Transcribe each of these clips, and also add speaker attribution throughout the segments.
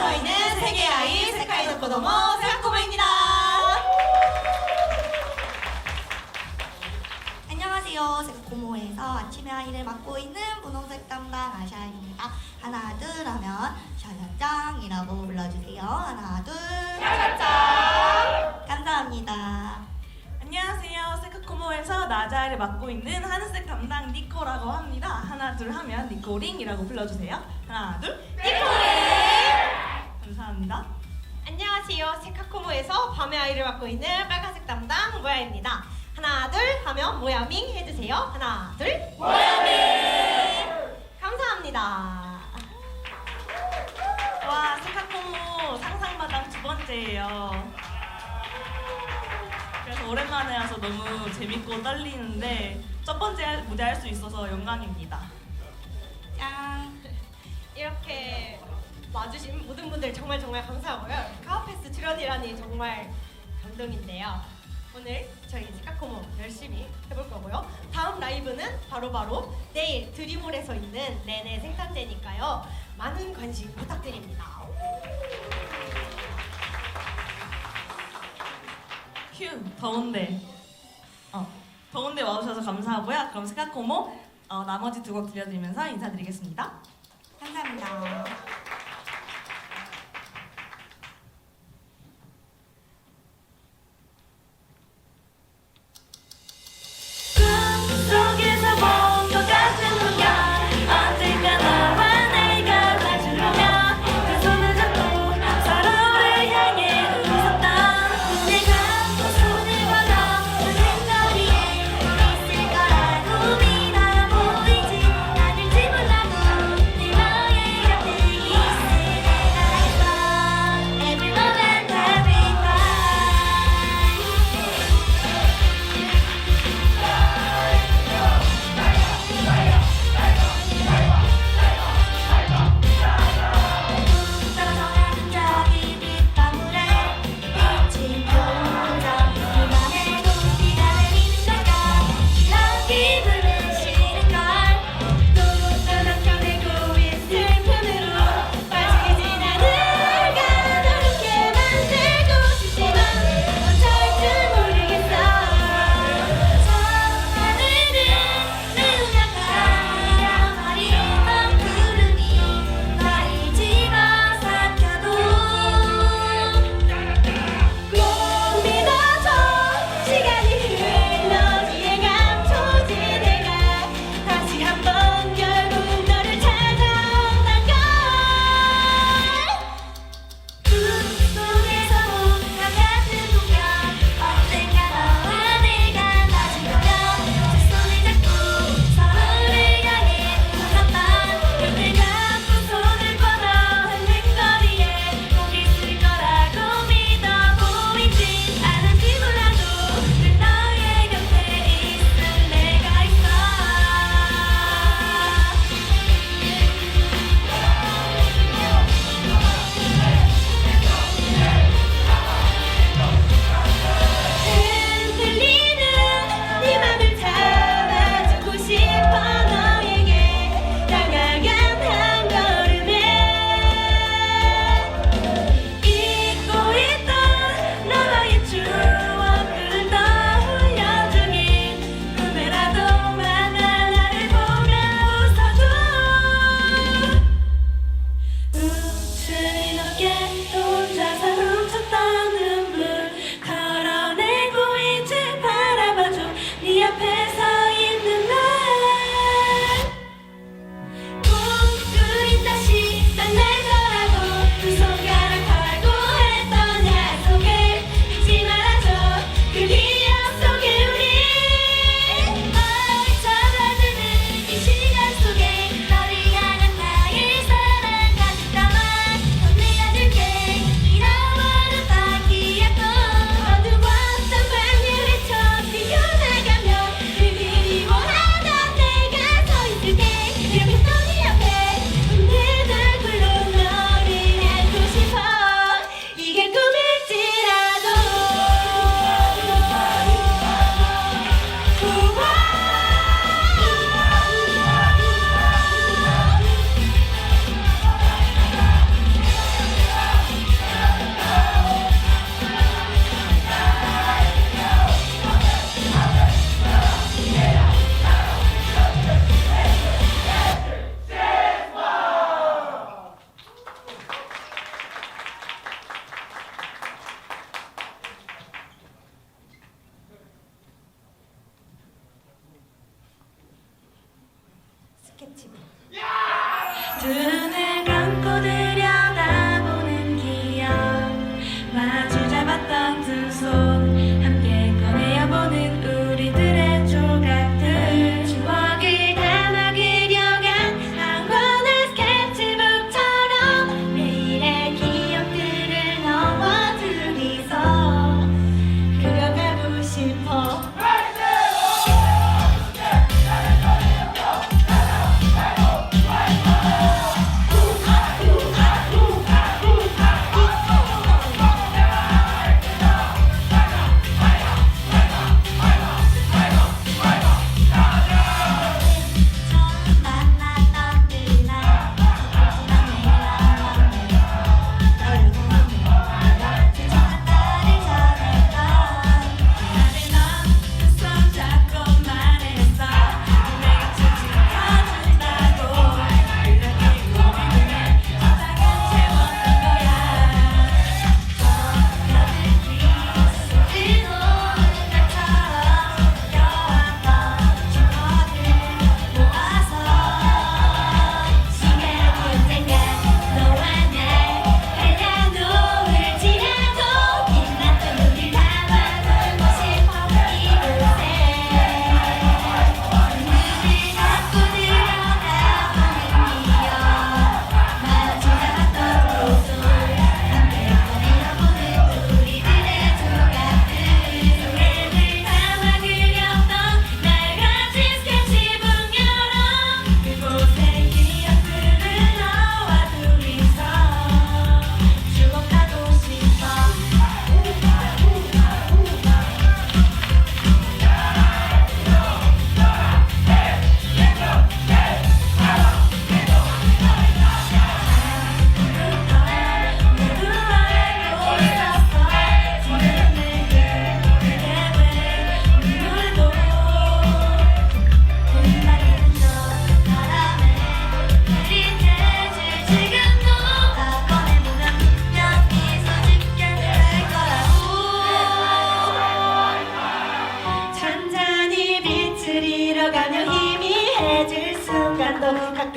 Speaker 1: 저희는 세계 아이 세카이 도 코도모 세카코모입니다.
Speaker 2: 안녕하세요. 세카고모에서 아침에 아이를 맡고 있는 분홍색 담당 아샤입니다. 하나 둘 하면 샤샤짱이라고 불러주세요. 하나 둘. 샤샤짱. 감사합니다.
Speaker 3: 안녕하세요. 세카코모에서 나자를 맡고 있는 하늘색 담당 니코라고 합니다. 하나, 둘 하면 니코링이라고 불러주세요. 하나, 둘. 감사합니다.
Speaker 1: 안녕하세요. 세카코모에서 밤의 아이를 맡고 있는 빨간색 담당 모야입니다. 하나 둘 하면 모야밍 해주세요. 하나 둘 모야밍. 감사합니다.
Speaker 3: 와, 세카코모 상상마당 두 번째예요. 그래서 오랜만에 와서 너무 재밌고 떨리는데 첫 번째 무대 할 수 있어서 영광입니다.
Speaker 2: 짱.
Speaker 1: 이렇게 와주신 모든 분들 정말 정말 감사하고요. 카오페스 출연이라니 정말 감동인데요. 오늘 저희 세카코모 열심히 해볼 거고요. 다음 라이브는 바로바로 내일 드림홀에서 있는 내내 생산제니까요. 많은 관심 부탁드립니다.
Speaker 3: 휴, 더운데. 어, 더운데 와주셔서 감사하고요. 그럼 세카코모 어, 나머지 두 곡 들려드리면서 인사드리겠습니다.
Speaker 2: 감사합니다.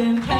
Speaker 1: been